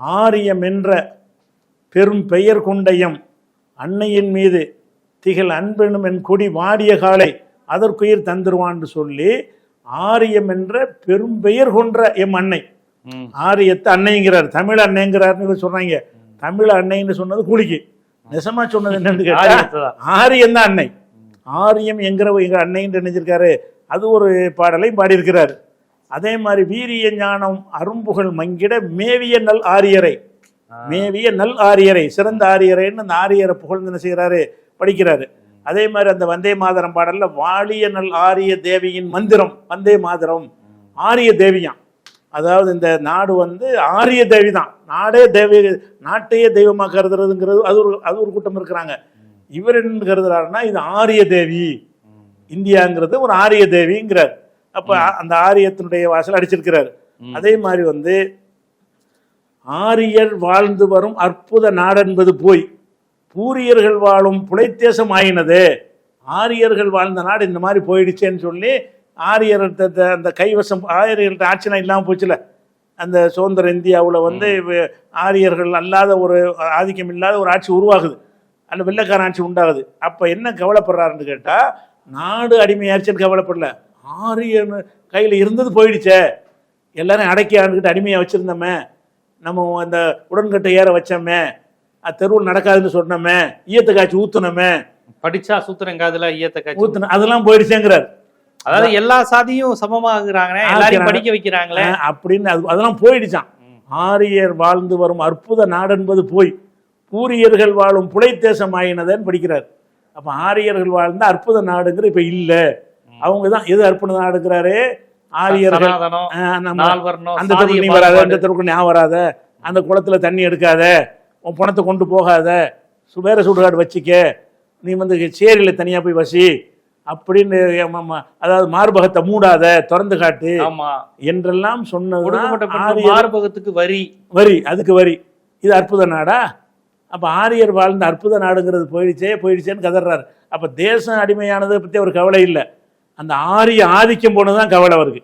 ஆரியம் என்ற பெரும் பெயர் கொண்டையம் அன்னையின் மீது திகழ் அன்பெனும் என் கொடி வாடிய காலை அதற்குயிர் தந்துருவான்னு சொல்லி ஆரியம் என்ற பெரும் பெயர் கொன்ற எம் அன்னை. ஆரியத்தை அன்னைங்கிறார் தமிழ் அன்னைங்கிறாருன்னு சொன்னாங்க தமிழ் அன்னைன்னு சொன்னது கூலிக்கு. நெசமா சொன்னது என்னன்னு கேட்டா. ஆரியம் தான் அன்னை. ஆரியம் என்கிற எங்க அன்னைன்னு நினைச்சிருக்காரு. அது ஒரு பாடலையும் பாடியிருக்கிறார். அதே மாதிரி வீரிய ஞானம் அரும்புகழ் மங்கிட மேவிய நல் ஆரியரை. மேவிய நல் ஆரியரை. சிறந்த ஆரியரைன்னு அந்த ஆரியரை புகழ்ந்து என்ன செய்கிறாரு? படிக்கிறாரு. அதே மாதிரி அந்த வந்தே மாதரம் பாடல்ல வாழிய நல் ஆரிய தேவியின் மந்திரம். வந்தே மாதரம். ஆரிய தேவியாம். அதாவது இந்த நாடு வந்து ஆரிய தேவி தான் நாடே தேவி நாட்டையே தெய்வமாக கருதுறதுங்கிறது அது ஒரு அது ஒரு கூட்டம் இருக்கிறாங்க. இவர் என்ன கருதுறாருன்னா இது ஆரிய தேவி. இந்தியாங்கிறது ஒரு ஆரிய தேவிங்கிறார். அப்ப அந்த ஆரியத்தினுடைய வாசல் அடிச்சிருக்கிறார். அதே மாதிரி வந்து ஆரியர் வாழ்ந்து வரும் அற்புத நாடென்பது போய் பூரியர்கள் வாழும் புலைத்தேசம் ஆயினது ஆரியர்கள் வாழ்ந்த நாடு இந்த மாதிரி போயிடுச்சேன்னு சொல்லி ஆரியர்கிட்ட அந்த கைவசம் ஆரியர்கள்ட்ட ஆட்சினா இல்லாமல் போச்சுல. அந்த சுதந்திர இந்தியாவில் வந்து ஆரியர்கள் அல்லாத ஒரு ஆதிக்கம் இல்லாத ஒரு ஆட்சி உருவாகுது. அந்த வெள்ளைக்கார ஆட்சி உண்டாகுது. அப்போ என்ன கவலைப்படுறாருன்னு கேட்டால் நாடு அடிமையாச்சுன்னு கவலைப்படல. ஆரியன் கையில் இருந்தது போயிடுச்சே. எல்லாரும் அடக்கி ஆண்டுகிட்டு அடிமையாக வச்சுருந்தோமே. நம்ம அந்த உடன்கட்டை ஏற வச்சோமே. தெருவில் நடக்காதுன்னு சொன்னோமே. ஈயத்தை காய்ச்சி ஊற்றுனோமே படிச்சா சூத்திரம் காதுல ஈயத்த காட்சி ஊற்றுன அதெல்லாம் போயிடுச்சேங்கிறார். அதாவது எல்லா சாதியும் சமமாகறாங்களே எல்லாரையும். படிக்க வைக்கிறாங்களே. அப்படின்னு அது அதெல்லாம் போயிடுச்சான் ஆரியர் வாழ்ந்து வரும் அற்புத நாடென்பது போய் பூரியர்கள் வாழும் புலைத்தேசம் ஆயினதன்னு படிக்கிறார். அப்ப ஆரியர்கள் வாழ்ந்த அற்புத நாடுங்கிற இப்ப இல்ல. அவங்க தான் எது அற்புத நாடுங்கிறாரு ஆரியர்கள். சனாதனம் அஹ் நம்ம நால்வர்ணம் அந்த நீ வராத வராத அந்த குளத்துல தண்ணி எடுக்காத உன் பணத்தை கொண்டு போகாத வேற சுடுகாடு வச்சிக்க நீ வந்து சேரியில் தனியா போய் வசி அப்படின்னு. அதாவது மார்பகத்தை மூடாத திறந்து காட்டு என்றெல்லாம் சொன்னது மார்பகத்துக்கு வரி. வரி அதுக்கு வரி. இது அற்புத நாடா? அப்ப ஆரியர் வாழ்ந்த அற்புத நாடுங்கிறது போயிடுச்சே போயிடுச்சேன்னு கதறாரு. அப்ப தேசம் அடிமையானதை பத்தி அவர் கவலை இல்லை. அந்த ஆரிய ஆதிக்கம் போனதுதான் கவலை அவருக்கு